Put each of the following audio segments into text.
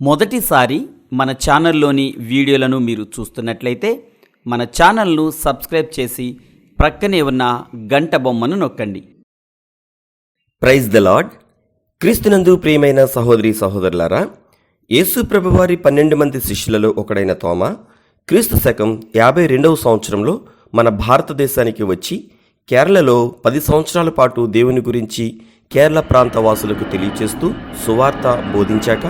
మొదటిసారి మన ఛానల్లోని వీడియోలను మీరు చూస్తున్నట్లయితే మన ఛానల్ను సబ్స్క్రైబ్ చేసి ప్రక్కనే ఉన్న గంట బొమ్మను నొక్కండి. ప్రైజ్ ద లాడ్ క్రీస్తునందు ప్రియమైన సహోదరి సహోదరులారా యేసు ప్రభువారి పన్నెండు మంది శిష్యులలో ఒకడైన తోమ క్రీస్తు శకం యాభై రెండవ సంవత్సరంలో మన భారతదేశానికి వచ్చి కేరళలో పది సంవత్సరాల పాటు దేవుని గురించి కేరళ ప్రాంత వాసులకు తెలియచేస్తూ సువార్త బోధించాక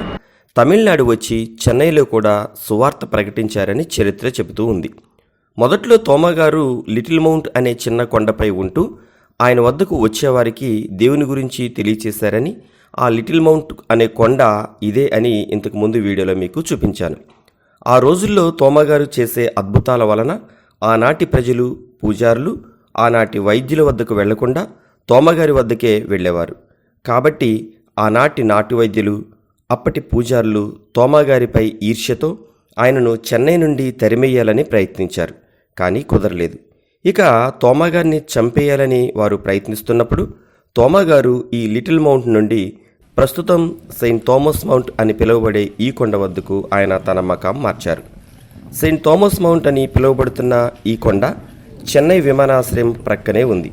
తమిళనాడు వచ్చి చెన్నైలో కూడా సువార్త ప్రకటించారని చరిత్ర చెబుతూ ఉంది. మొదట్లో తోమగారు లిటిల్ మౌంట్ అనే చిన్న కొండపై ఉంటూ ఆయన వద్దకు వచ్చేవారికి దేవుని గురించి తెలియచేశారని ఆ లిటిల్ మౌంట్ అనే కొండ ఇదే అని ఇంతకుముందు వీడియోలో మీకు చూపించాను. ఆ రోజుల్లో తోమగారు చేసే అద్భుతాల వలన ఆనాటి ప్రజలు పూజారులు ఆనాటి వైద్యుల వద్దకు వెళ్ళకుండా తోమగారి వద్దకే వెళ్ళేవారు. కాబట్టి ఆనాటి నాటి వైద్యులు అప్పటి పూజారులు తోమాగారిపై ఈర్ష్యతో ఆయనను చెన్నై నుండి తరిమేయాలని ప్రయత్నించారు కానీ కుదరలేదు. ఇక తోమాగారిని చంపేయాలని వారు ప్రయత్నిస్తున్నప్పుడు తోమాగారు ఈ లిటిల్ మౌంట్ నుండి ప్రస్తుతం సెయింట్ థామస్ మౌంట్ అని పిలువబడే ఈ కొండ వద్దకు ఆయన తన మకాం మార్చారు. సెయింట్ థామస్ మౌంట్ అని పిలువబడుతున్న ఈ కొండ చెన్నై విమానాశ్రయం ప్రక్కనే ఉంది.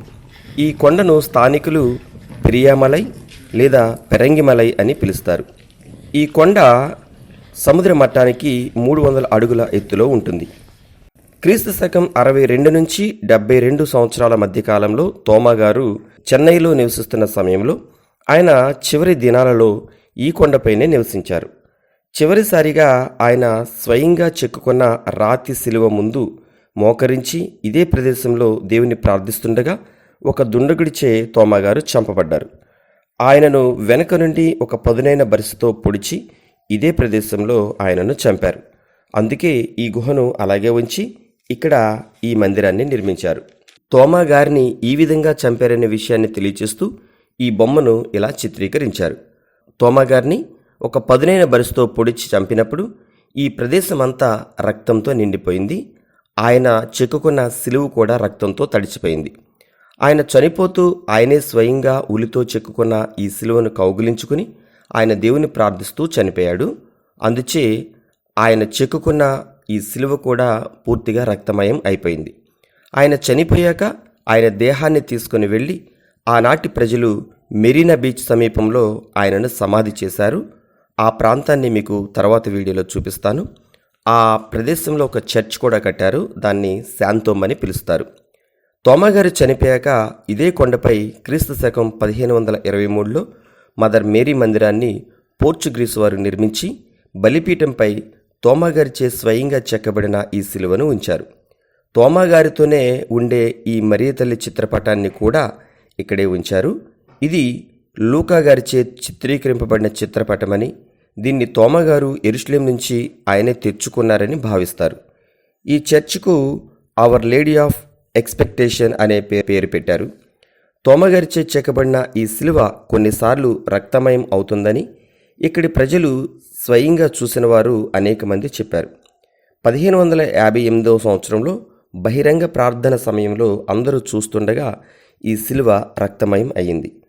ఈ కొండను స్థానికులు ప్రియామలై లేదా పెరంగిమలై అని పిలుస్తారు. ఈ కొండ సముద్ర మట్టానికి మూడు వందల అడుగుల ఎత్తులో ఉంటుంది. క్రీస్తు శకం అరవై రెండు నుంచి డెబ్బై రెండు సంవత్సరాల మధ్యకాలంలో తోమాగారు చెన్నైలో నివసిస్తున్న సమయంలో ఆయన చివరి దినాలలో ఈ కొండపైనే నివసించారు. చివరిసారిగా ఆయన స్వయంగా చెక్కుకున్న రాతి శిలువ ముందు మోకరించి ఇదే ప్రదేశంలో దేవుని ప్రార్థిస్తుండగా ఒక దుండగుడిచే తోమాగారు చంపబడ్డారు. ఆయనను వెనక నుండి ఒక పదునైన బరిసతో పొడిచి ఇదే ప్రదేశంలో ఆయనను చంపారు. అందుకే ఈ గుహను అలాగే ఉంచి ఇక్కడ ఈ మందిరాన్ని నిర్మించారు. తోమా గారిని ఈ విధంగా చంపారనే విషయాన్ని తెలియచేస్తూ ఈ బొమ్మను ఇలా చిత్రీకరించారు. తోమా గారిని ఒక పదునైన బరుసుతో పొడిచి చంపినప్పుడు ఈ ప్రదేశం అంతా రక్తంతో నిండిపోయింది. ఆయన చెక్కుకున్న సిలువు కూడా రక్తంతో తడిచిపోయింది. ఆయన చనిపోతూ ఆయనే స్వయంగా ఉలితో చెక్కుకున్న ఈ సిలువను కౌగిలించుకుని ఆయన దేవుని ప్రార్థిస్తూ చనిపోయాడు. అందుచే ఆయన చెక్కుకున్న ఈ శిలువ కూడా పూర్తిగా రక్తమయం అయిపోయింది. ఆయన చనిపోయాక ఆయన దేహాన్ని తీసుకుని వెళ్ళి ఆనాటి ప్రజలు మెరీనా బీచ్ సమీపంలో ఆయనను సమాధి చేశారు. ఆ ప్రాంతాన్ని మీకు తర్వాత వీడియోలో చూపిస్తాను. ఆ ప్రదేశంలో ఒక చర్చ్ కూడా కట్టారు. దాన్ని శాంతోమ్ అని పిలుస్తారు. తోమగారు చనిపోయాక ఇదే కొండపై క్రీస్తు శకం పదిహేను వందల ఇరవై మూడులో మదర్ మేరీ మందిరాన్ని పోర్చుగ్రీసు వారు నిర్మించి బలిపీఠంపై తోమాగారిచే స్వయంగా చెక్కబడిన ఈ శిలువను ఉంచారు. తోమగారితోనే ఉండే ఈ మరియ తల్లి చిత్రపటాన్ని కూడా ఇక్కడే ఉంచారు. ఇది లూకా గారిచే చిత్రీకరింపబడిన చిత్రపటమని దీన్ని తోమగారు ఎరుషులేం నుంచి ఆయనే తెచ్చుకున్నారని భావిస్తారు. ఈ చర్చ్కు అవర్ లేడీ ఆఫ్ ఎక్స్పెక్టేషన్ అనే పే- పేరు పెట్టారు. తోమగారిచే చెక్కబడిన ఈ శిలువ కొన్నిసార్లు రక్తమయం అవుతుందని ఇక్కడి ప్రజలు స్వయంగా చూసిన వారు అనేక మంది చెప్పారు. పదిహేను వందల యాభై ఎనిమిదవ సంవత్సరంలో బహిరంగ ప్రార్థన సమయంలో అందరూ చూస్తుండగా ఈ శిలువ రక్తమయం అయింది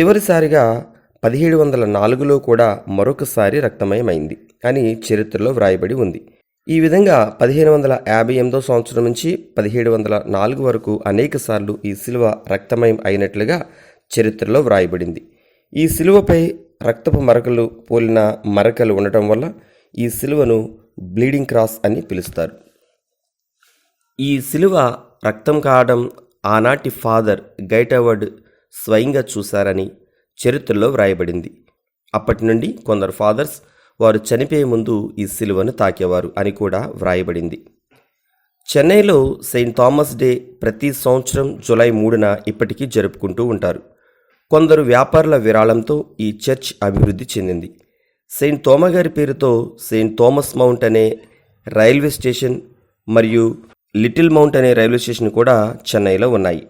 చివరిసారిగా పదిహేడు వందల నాలుగులో కూడా మరొకసారి రక్తమయం అయింది అని చరిత్రలో వ్రాయబడి ఉంది. ఈ విధంగా పదిహేను వందల యాభై ఎనిమిదో సంవత్సరం నుంచి పదిహేడు వందల నాలుగు వరకు అనేక సార్లు ఈ శిలువ రక్తమయం అయినట్లుగా చరిత్రలో వ్రాయబడింది. ఈ శిలువపై రక్తపు మరకలు పోలిన మరకలు ఉండటం వల్ల ఈ శిలువను బ్లీడింగ్ క్రాస్ అని పిలుస్తారు. ఈ శిలువ రక్తం కావడం ఆనాటి ఫాదర్ గైటవర్డ్ స్వయంగా చూశారని చరిత్రలో వ్రాయబడింది. అప్పటి నుండి కొందరు ఫాదర్స్ వారు చనిపోయే ముందు ఈ సిలువను తాకేవారు అని కూడా వ్రాయబడింది. చెన్నైలో సెయింట్ థామస్ డే ప్రతి సంవత్సరం జూలై మూడున ఇప్పటికీ జరుపుకుంటూ ఉంటారు. కొందరు వ్యాపారుల విరాళంతో ఈ చర్చ్ అభివృద్ధి చెందింది. సెయింట్ తోమగారి పేరుతో సెయింట్ థామస్ మౌంట్ అనే రైల్వే స్టేషన్ మరియు లిటిల్ మౌంట్ అనే రైల్వే స్టేషన్ కూడా చెన్నైలో ఉన్నాయి.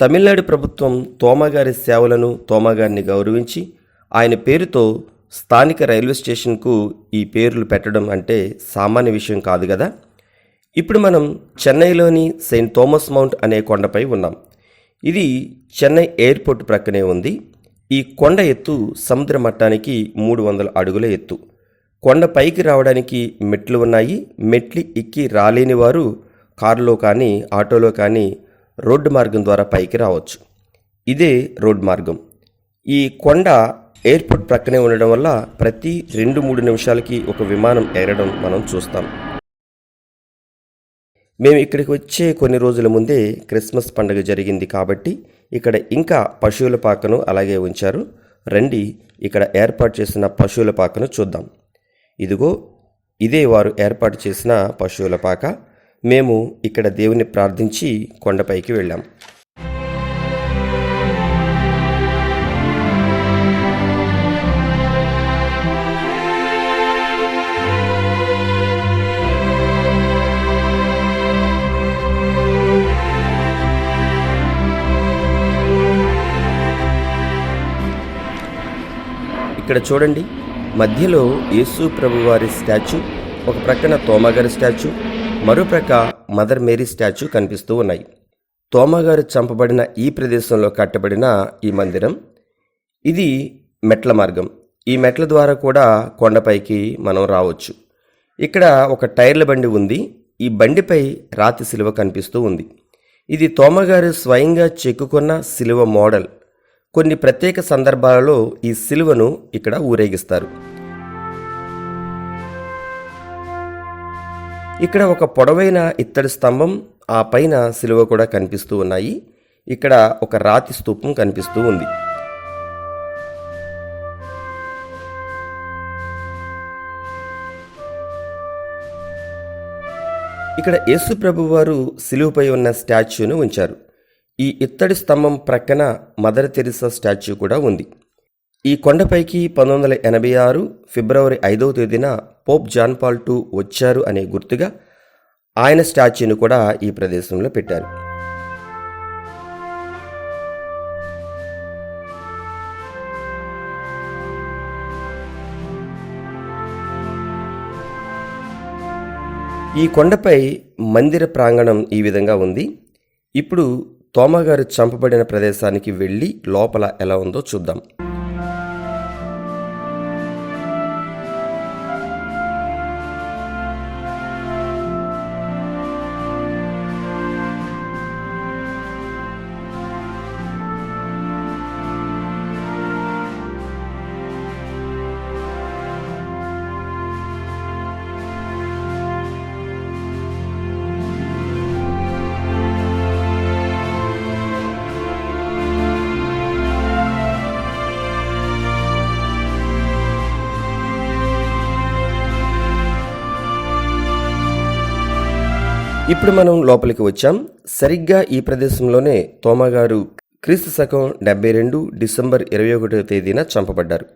తమిళనాడు ప్రభుత్వం తోమగారి సేవలను తోమగారిని గౌరవించి ఆయన పేరుతో స్థానిక రైల్వే స్టేషన్కు ఈ పేర్లు పెట్టడం అంటే సామాన్య విషయం కాదు కదా? ఇప్పుడు మనం చెన్నైలోని సెయింట్ థామస్ మౌంట్ అనే కొండపై ఉన్నాం. ఇది చెన్నై ఎయిర్పోర్ట్ ప్రక్కనే ఉంది. ఈ కొండ ఎత్తు సముద్ర మట్టానికి మూడు వందల అడుగుల ఎత్తు. కొండ పైకి రావడానికి మెట్లు ఉన్నాయి. మెట్లు ఎక్కి రాలేని వారు కారులో కానీ ఆటోలో కానీ రోడ్డు మార్గం ద్వారా పైకి రావచ్చు. ఇదే రోడ్ మార్గం. ఈ కొండ ఎయిర్పోర్ట్ ప్రక్కనే ఉండడం వల్ల ప్రతి రెండు మూడు నిమిషాలకి ఒక విమానం ఎగరడం మనం చూస్తాం. మేము ఇక్కడికి వచ్చే కొన్ని రోజుల ముందే క్రిస్మస్ పండుగ జరిగింది కాబట్టి ఇక్కడ ఇంకా పశువుల పాకను అలాగే ఉంచారు. రండి ఇక్కడ ఏర్పాటు చేసిన పశువుల పాకను చూద్దాం. ఇదిగో ఇదే వారు ఏర్పాటు చేసిన పశువుల పాక. మేము ఇక్కడ దేవుని ప్రార్థించి కొండపైకి వెళ్ళాం. ఇక్కడ చూడండి. మధ్యలో యేసు ప్రభువారి స్టాచ్యూ ఒక ప్రక్కన తోమగారి స్టాచ్యూ మరో ప్రక్క మదర్ మేరీ స్టాచ్యూ కనిపిస్తూ ఉన్నాయి. తోమగారు చంపబడిన ఈ ప్రదేశంలో కట్టబడిన ఈ మందిరం ఇది మెట్ల మార్గం. ఈ మెట్ల ద్వారా కూడా కొండపైకి మనం రావచ్చు. ఇక్కడ ఒక టైర్ల బండి ఉంది. ఈ బండిపై రాతి శిలువ కనిపిస్తూ ఉంది. ఇది తోమగారు స్వయంగా చెక్కుకున్న శిలువ మోడల్. కొన్ని ప్రత్యేక సందర్భాలలో ఈ శిలువను ఇక్కడ ఊరేగిస్తారు. ఇక్కడ ఒక పొడవైన ఇత్తడి స్తంభం ఆ పైన శిలువ కూడా కనిపిస్తూ ఉన్నాయి. ఇక్కడ ఒక రాతి స్తూపం కనిపిస్తూ ఉంది. ఇక్కడ యేసు ప్రభువారు శిలువపై ఉన్న స్టాచ్యూను ఉంచారు. ఈ ఇత్తడి స్తంభం ప్రక్కన మదర్ తెరిసా స్టాచ్యూ కూడా ఉంది. ఈ కొండపైకి పంతొమ్మిది వందల ఎనభై ఆరు ఫిబ్రవరి ఐదవ తేదీన పోప్ జాన్ పాల్ టూ వచ్చారు అనే గుర్తుగా ఆయన స్టాచ్యూను కూడా ఈ ప్రదేశంలో పెట్టారు. ఈ కొండపై మందిర ప్రాంగణం ఈ విధంగా ఉంది. ఇప్పుడు తోమగారు చంపబడిన ప్రదేశానికి వెళ్ళి లోపల ఎలా ఉందో చూద్దాం. ఇప్పుడు మనం లోపలికి వచ్చాం. సరిగ్గా ఈ ప్రదేశంలోనే తోమగారు క్రీస్తు శకం డెబ్బై రెండు డిసెంబర్ ఇరవై ఒకటో తేదీన చంపబడ్డారు.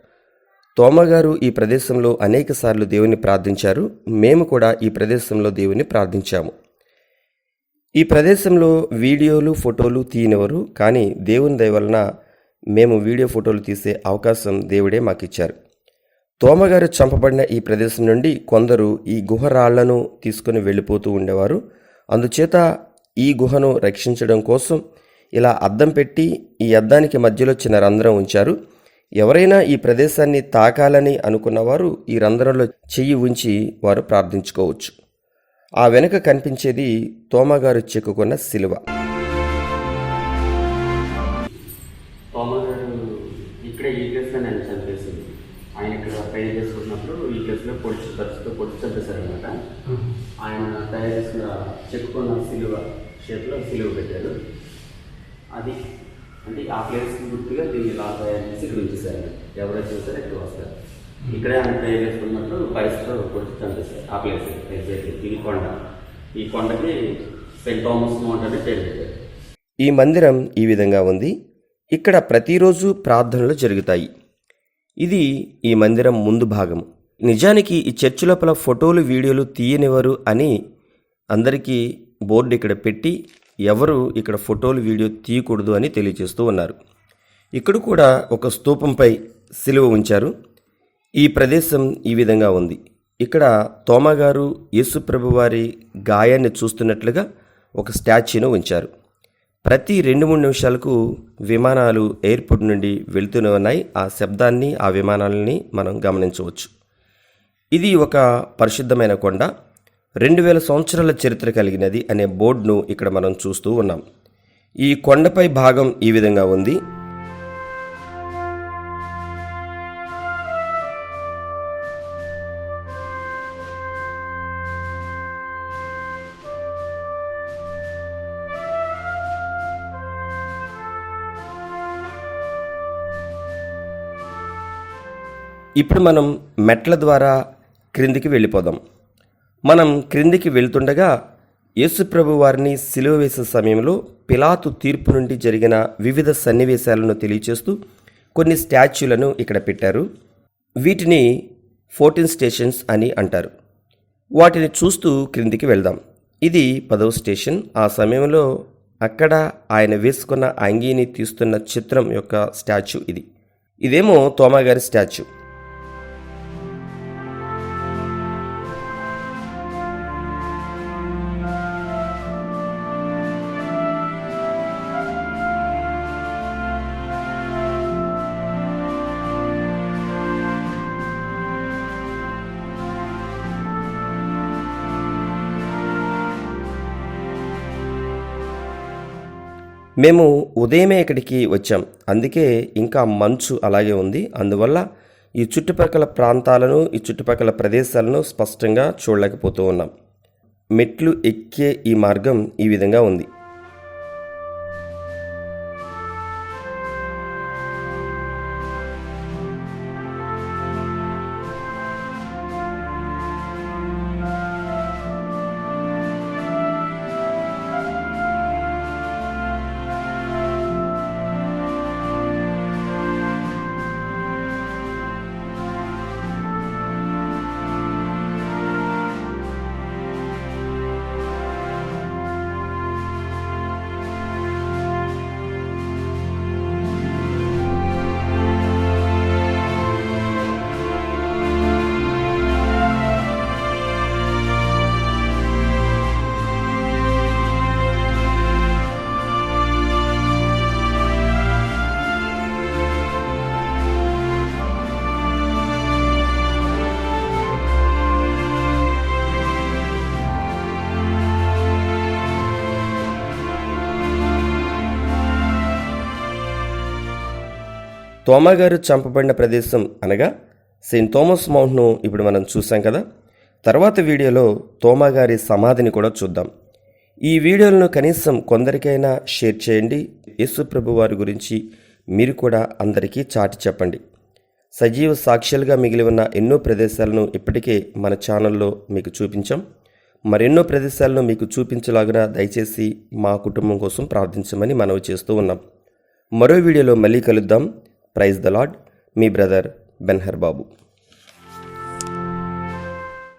తోమగారు ఈ ప్రదేశంలో అనేక సార్లు దేవుని ప్రార్థించారు. మేము కూడా ఈ ప్రదేశంలో దేవుని ప్రార్థించాము. ఈ ప్రదేశంలో వీడియోలు ఫోటోలు తీయనివారు. కానీ దేవుని దయ వలన మేము వీడియో ఫోటోలు తీసే అవకాశం దేవుడే మాకిచ్చారు. తోమగారు చంపబడిన ఈ ప్రదేశం నుండి కొందరు ఈ గుహరాళ్ళను తీసుకుని వెళ్ళిపోతూ ఉండేవారు. అందుచేత ఈ గుహను రక్షించడం కోసం ఇలా అద్దం పెట్టి ఈ అద్దానికి మధ్యలో చిన్న రంధ్రం ఉంచారు. ఎవరైనా ఈ ప్రదేశాన్ని తాకాలని అనుకున్నవారు ఈ రంధ్రంలో చెయ్యి ఉంచి వారు ప్రార్థించుకోవచ్చు. ఆ వెనుక కనిపించేది తోమగారు చెక్కుకున్న శిలువ తోమగారు ఇక్కడే ఈ ప్లేస్లో నేను చంపేసింది ఆయన ఇక్కడ తయారు చేసుకున్నప్పుడు ఈ ప్లేస్లో పొడిచి పొడిచి చంపేశారు అనమాట ఆయన తయారు చెక్కుకున్న సిలువ షేప్లో సిలువ పెట్టారు. అది అంటే ఆ ప్లేస్కి గుర్తుగా దీన్ని తయారు చేసి ఇక్కడ ఉంచేశారు ఎవరైతే చూసారో ఇక్కడ వస్తారు. ఇక్కడే ఆయన తయారు చేసుకున్నప్పుడు పైస్తో పొడిచి చంపేశారు ఆ ప్లేస్. ఎగ్జాక్ట్లీ ఇది కొండ. ఈ కొండకి సెయింట్ థామస్ మౌంట్ అని పేరు పెట్టారు. ఈ మందిరం ఈ విధంగా ఉంది. ఇక్కడ ప్రతిరోజు ప్రార్థనలు జరుగుతాయి. ఇది ఈ మందిరం ముందు భాగం. నిజానికి ఈ చర్చి లోపల ఫోటోలు వీడియోలు తీయనివ్వరు అని అందరికీ బోర్డు ఇక్కడ పెట్టి ఎవరు ఇక్కడ ఫోటోలు వీడియో తీయకూడదు అని తెలియజేస్తూ ఉన్నారు. ఇక్కడ కూడా ఒక స్తూపంపై సిలువ ఉంచారు. ఈ ప్రదేశం ఈ విధంగా ఉంది. ఇక్కడ తోమగారు యేసుప్రభు వారి గాయాన్ని చూస్తున్నట్లుగా ఒక స్టాచ్యూను ఉంచారు. ప్రతి రెండు మూడు నిమిషాలకు విమానాలు ఎయిర్పోర్ట్ నుండి వెళుతూనే ఉన్నాయి. ఆ శబ్దాన్ని ఆ విమానాలని మనం గమనించవచ్చు. ఇది ఒక పరిశుద్ధమైన కొండ. రెండు వేల సంవత్సరాల చరిత్ర కలిగినది అనే బోర్డును ఇక్కడ మనం చూస్తూ ఉన్నాం. ఈ కొండపై భాగం ఈ విధంగా ఉంది. ఇప్పుడు మనం మెట్ల ద్వారా క్రిందికి వెళ్ళిపోదాం. మనం క్రిందికి వెళ్తుండగా యేసుప్రభు వారిని సిలువ వేసే సమయంలో పిలాతు తీర్పు నుండి జరిగిన వివిధ సన్నివేశాలను తెలియచేస్తూ కొన్ని స్టాచ్యూలను ఇక్కడ పెట్టారు. వీటిని ఫోర్టీన్ స్టేషన్స్ అని అంటారు. వాటిని చూస్తూ క్రిందికి వెళ్దాం. ఇది పదవ స్టేషన్. ఆ సమయంలో అక్కడ ఆయన వేసుకున్న అంగీని తీస్తున్న చిత్రం యొక్క స్టాచ్యూ ఇది. ఇదేమో తోమాగారి స్టాచ్యూ. మేము ఉదయమే ఇక్కడికి వచ్చాం. అందుకే ఇంకా మంచు అలాగే ఉంది. అందువల్ల ఈ చుట్టుపక్కల ప్రాంతాలను ఈ చుట్టుపక్కల ప్రదేశాలను స్పష్టంగా చూడలేకపోతూ ఉన్నాం. మెట్లు ఎక్కే ఈ మార్గం ఈ విధంగా ఉంది. తోమా గారు చంపబడిన ప్రదేశం అనగా సెయింట్ థామస్ మౌంట్ను ఇప్పుడు మనం చూసాం కదా. తర్వాత వీడియోలో తోమా గారి సమాధిని కూడా చూద్దాం. ఈ వీడియోలను కనీసం కొందరికైనా షేర్ చేయండి. యేసుప్రభు వారి గురించి మీరు కూడా అందరికీ చాటి చెప్పండి. సజీవ సాక్ష్యాలుగా మిగిలి ఉన్న ఎన్నో ప్రదేశాలను ఇప్పటికే మన ఛానల్లో మీకు చూపించాం. మరెన్నో ప్రదేశాలను మీకు చూపించలాగున దయచేసి మా కుటుంబం కోసం ప్రార్థించమని మనవి చేస్తూ ఉన్నాం. మరో వీడియోలో మళ్ళీ కలుద్దాం. ప్రైజ్ ద లాడ్ మీ బ్రదర్ బెన్హర్ బాబు